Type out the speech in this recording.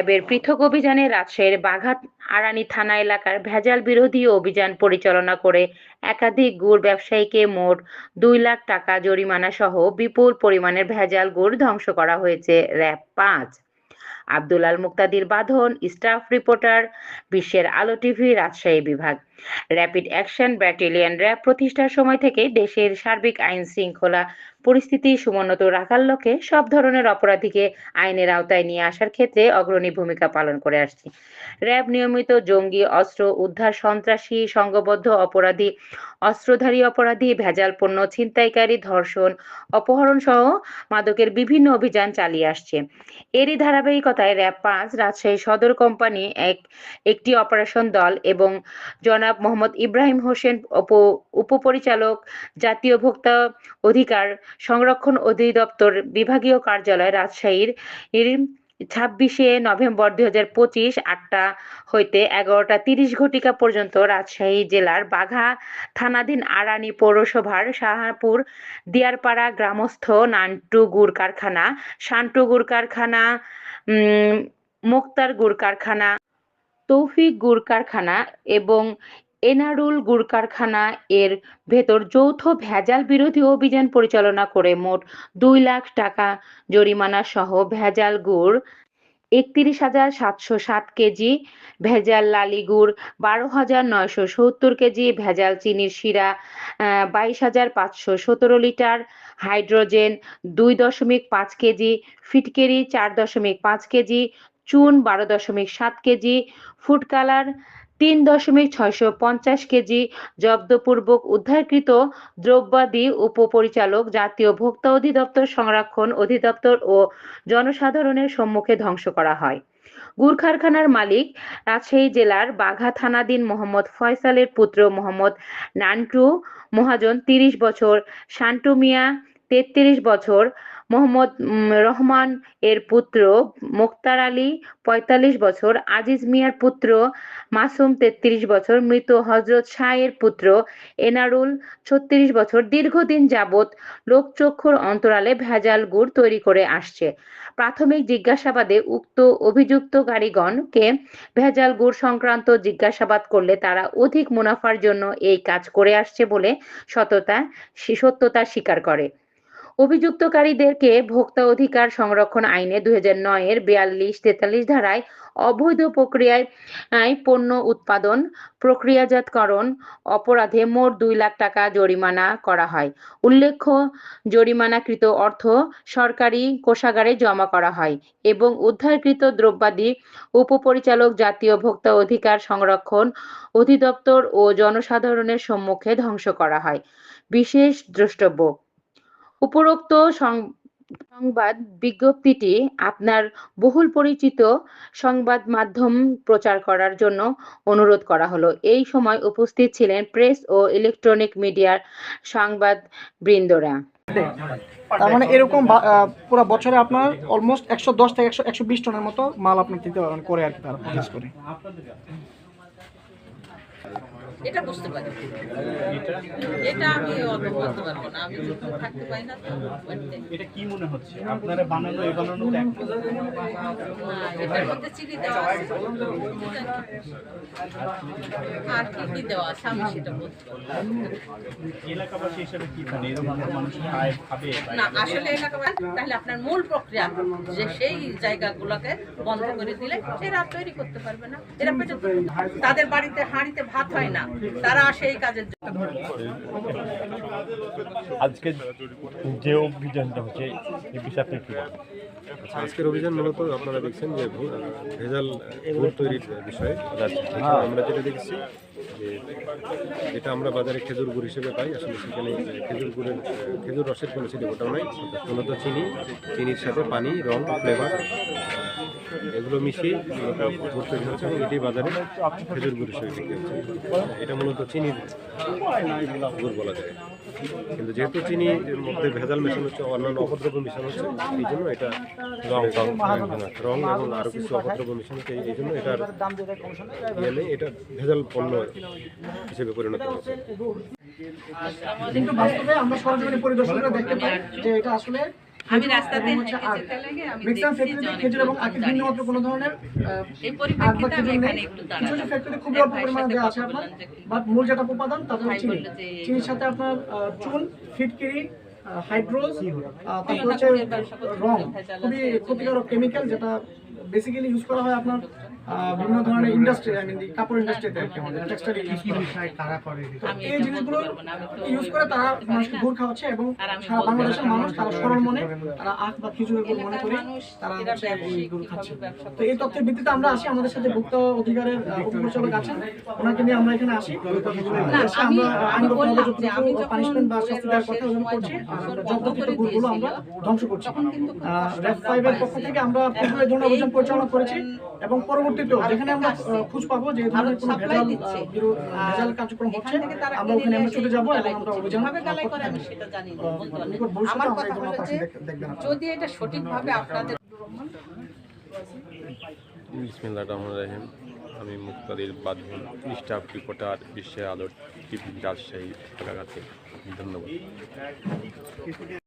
র্যাবের পৃথক অভিযানে রাজশাহীর বাঘাত আড়ানি থানা এলাকার ভেজাল বিরোধী অভিযান পরিচালনা করে একাধিক গুড় ব্যবসায়ীকে মোট দুই লাখ টাকা জরিমানা সহ বিপুল পরিমাণের ভেজাল গুড় ধ্বংস করা হয়েছে র্যাব পাঁচ। আব্দুল আল মুক্তাদির বাঁধন, স্টাফ রিপোর্টার, বিশ্বের আলো টিভি, রাজশাহী বিভাগ। র্যাপিড অ্যাকশন ব্যাটালিয়ন র্যাব প্রতিষ্ঠার সময় থেকে দেশের সার্বিক আইন শৃঙ্খলা পরিস্থিতি সমুন্নত রাখার লক্ষ্যে সব ধরনের অপরাধীকে আইনের আওতায় নিয়ে আসার ক্ষেত্রে অগ্রণী ভূমিকা পালন করে আসছে। র্যাব নিয়মিত জঙ্গি, অস্ত্র, উদ্ধার, সন্ত্রাসী সংঘবদ্ধ অপরাধী, অস্ত্রধারী অপরাধী, ভেজাল পণ্য ছিনতাইকারী, ধর্ষণ অপহরণ সহ মাদকের বিভিন্ন অভিযান চালিয়ে আসছে। এরই ধারাবাহিকতায় র্যাব পাঁচ, রাজশাহী সদর কোম্পানি এক, একটি অপারেশন দল এবং জনাব মোহাম্মদ ইব্রাহিম হোসেন উপ, উপপরিচালক, জাতীয় ভোক্তা অধিকার সংরক্ষণ অধিদপ্তর বিভাগীয় কার্যালয় রাজশাহীর ছাব্বিশে নভেম্বর দুই হাজার পঁচিশ আটটা হইতে এগারোটা তিরিশ ঘটিকা পর্যন্ত রাজশাহী জেলার বাঘা থানাধীন আড়ানি পৌরসভার শাহপুর দিয়ারপাড়া গ্রামস্থ নান্টু গুড় কারখানা, শান্টু গুড় কারখানা মুক্তার গুড় কারখানা, তৌফিক গুড় কারখানা এবং এনারুল গুড় কারখানা এর ভেতর যৌথ ভেজাল বিরোধী অভিযান পরিচালনা করে মোট দুই লাখ টাকা জরিমানা সহ ভেজাল গুড় একত্রিশ হাজার সাতশো সাত কেজি, ভেজাল লালি গুড় বারো হাজার নয়শো সত্তর কেজি, ভেজাল চিনির শিরা বাইশ হাজার পাঁচশো সতেরো লিটার, হাইড্রোজেন দুই দশমিক পাঁচ কেজি, ফিটকেরি চার দশমিক পাঁচ কেজি, চুন বারো দশমিক সাত কেজি, ফুড কালার তিন দশমিক ছয়শো পঞ্চাশ কেজি জব্দপূর্বক উদ্ধারকৃত দ্রব্যাদি উপপরিচালক জাতীয় ভোক্তা অধিদপ্তর সংরক্ষণ অধিদপ্তর ও জনসাধারণের সম্মুখে ধ্বংস করা হয়। গুড় কারখানার মালিক রাজশাহী জেলার বাঘা থানাধীন মোহাম্মদ ফয়সালের পুত্র মোহাম্মদ নান্টু মহাজন তিরিশ বছর, শান্টু মিয়া তেত্রিশ বছর মোহাম্মদ রহমান এর পুত্র মোক্তার আলী পঁয়তাল্লিশ বছর, আজিজ মিয়ার পুত্র মাসুম তেত্রিশ বছর, মৃত হজরত শাহ এর পুত্র এনারুল ছত্রিশ বছর, দীর্ঘদিন যাবৎ লোকচক্ষুর অন্তরালে ভেজাল গুড় তৈরি করে আসছে। প্রাথমিক জিজ্ঞাসাবাদে উক্ত অভিযুক্তকারীগণকে ভেজাল গুড় সংক্রান্ত জিজ্ঞাসাবাদ করলে তারা অধিক মুনাফার জন্য এই কাজ করে আসছে বলে সততা, সত্যতা স্বীকার করে। অভিযুক্তকারীদেরকে ভোক্তা অধিকার সংরক্ষণ আইনে দুই হাজার নয়ের বিয়াল্লিশ তেতাল্লিশ ধারায় অবৈধ প্রক্রিয়ায় পণ্য উৎপাদন, প্রক্রিয়াজাতকরণ অপরাধে মোট দুই লাখ টাকা জরিমানা করা হয়। উল্লেখ্য, জরিমানাকৃত অর্থ সরকারি কোষাগারে জমা করা হয় এবং উদ্ধারকৃত দ্রব্যাদি উপপরিচালক জাতীয় ভোক্তা অধিকার সংরক্ষণ অধিদপ্তর ও জনসাধারণের সম্মুখে ধ্বংস করা হয়। বিশেষ দ্রষ্টব্য উপরোক্ত সংবাদ বিজ্ঞপ্তিটি আপনার বহুল পরিচিত সংবাদ মাধ্যম প্রচার করার জন্য অনুরোধ করা হলো। এই সময় উপস্থিত ছিলেন প্রেস ও ইলেকট্রনিক মিডিয়ার সংবাদ বৃন্দরা। তার মানে এরকম পুরো বছরে আপনার অলমোস্ট একশো দশ থেকে একশো একশো বিশ টনের মতো মাল আপনার দিতে পারবেন করে আর কি তারা করে। এটা বুঝতে পারি। এটা? আমি অত বলতে পারব না। আমি যখন থাকতে পারি না তো এটা কি মনে হচ্ছে? আপনারা বানানো এই বানানো না, এটার মধ্যে চিনি দেওয়া আছে। আর কি কি দেওয়া আছে আমি সেটা বলতে। এলাকাবাসী হিসেবে কি জানে এরকম মানুষ খায় খাবে না আসলে এলাকা তাহলে আপনার মূল প্রক্রিয়া যে সেই জায়গাগুলোকে বন্ধ করে দিলে এরা তৈরি করতে পারবে না। এরা তাদের বাড়িতে হাঁড়িতে ভাত হয় না। তারা আসে এই কাজের জন্য। আজকে যে অভিযানটা হচ্ছে এই বিষয়ে আপনি আজকের অভিযান মূলত আপনারা দেখছেন যে ভেজাল গুড় তৈরির বিষয়ে। আমরা যেটা দেখছি যে যেটা আমরা বাজারে খেজুর গুড় হিসেবে পাই। আসলে সেখানে খেজুর গুড়ের, খেজুর রসের কোনো ছিল ওটাও নাই। মূলত চিনি, চিনির সাথে পানি, রং ফ্লেভার এগুলো মিশিয়ে তৈরি হচ্ছে এবং এটি বাজারে খেজুর গুড় হিসেবে বিক্রি হচ্ছে। এটা মূলত চিনির গুড় বলা যায়। কিন্তু যেহেতু চিনির মধ্যে ভেজাল মেশানো হচ্ছে, অন্যান্য অপদ্রব্য মেশানো হচ্ছে, এই জন্য এটা রং রং রং এবং আরও কিছু মেশানো এই জন্য এটার ইয়ে এটা ভেজাল পণ্য হিসেবে পরিণত হচ্ছে কিন্তু বাস্তবে আমরা সরজমিনে দেখতে পাই যে এটা আসলে আমি রাস্তাতে হচ্ছে যেতে লাগে আমি ম্যাক্সিমাম ফ্যাক্টরিতে খেজুর এবং আখের ভিন্ন মাত্র কোনো ধরনের এই পরিপ্রেক্ষিতে আমি এখানে একটু দাঁড়ালাম। কিছু ফ্যাক্টরি খুবই এক অল্প পরিমাণে দেওয়া আছে আপনার। বললাম বাট মূল যেটা উপাদান চিনি চিনির সাথে আপনার চুন ফিটকিরি হাইড্রোজ তারপর হচ্ছে রং খুবই ক্ষতিকারক কেমিক্যাল যেটা বেসিক্যালি ইউজ করা হয় আপনার বিভিন্ন ধরনের ইন্ডাস্ট্রি আই মিন কাপড় ইন্ডাস্ট্রিতে আর কি আমাদের টেক্সটাইল। এই জিনিসগুলো ইউজ করে তারা মানুষকে গুড় খাওয়াচ্ছে এবং সারা বাংলাদেশের মানুষ তারা সরল মনে তারা আখ বা খেজুরের গুড় মনে করে তারা এরা হচ্ছে এই ব্যবসায়িক গুড় কীভাবে খাচ্ছে। তো এই তথ্যের ভিত্তিতে আমরা আসি আমাদের সাথে ভোক্তা অধিকারের উপপরিচালক আছেন। ওনাকে নিয়ে আমরা এখানে আসি। আমরা পানিশমেন্ট বা শাস্তি দেওয়ার কথা করছি আমরা ধ্বংস করছি। তখন কিন্তু র্যাব ফাইভের পক্ষ থেকে আমরা পূর্ব ধরনের অভিযান পরিচালনা করেছি এবং পরবর্তীতেও যেখানে আমরা খোঁজ পাবো যে এই ধরনের কোনো ভেজাল কার্যক্রম হচ্ছে আমরা ওখানে আমরা ছুটে যাব এবং আমরা করছে। অভিযান আমি থাকব। সেটা না, আহ, বলতে পারি না। নিকট ভবিষ্যতে আমার কথা হলো যে অপারেশন দেখ- দেখবেন আপনারা। যদি এটা সঠিকভাবে আপনাদের বিসমিল্লাহ রহমান রাহিম আমি মুক্তাদির বাদন স্টাফ রিপোর্টার বিশ্বের আলোর টিভি রাজশাহী এলাকাতে ধন্যবাদ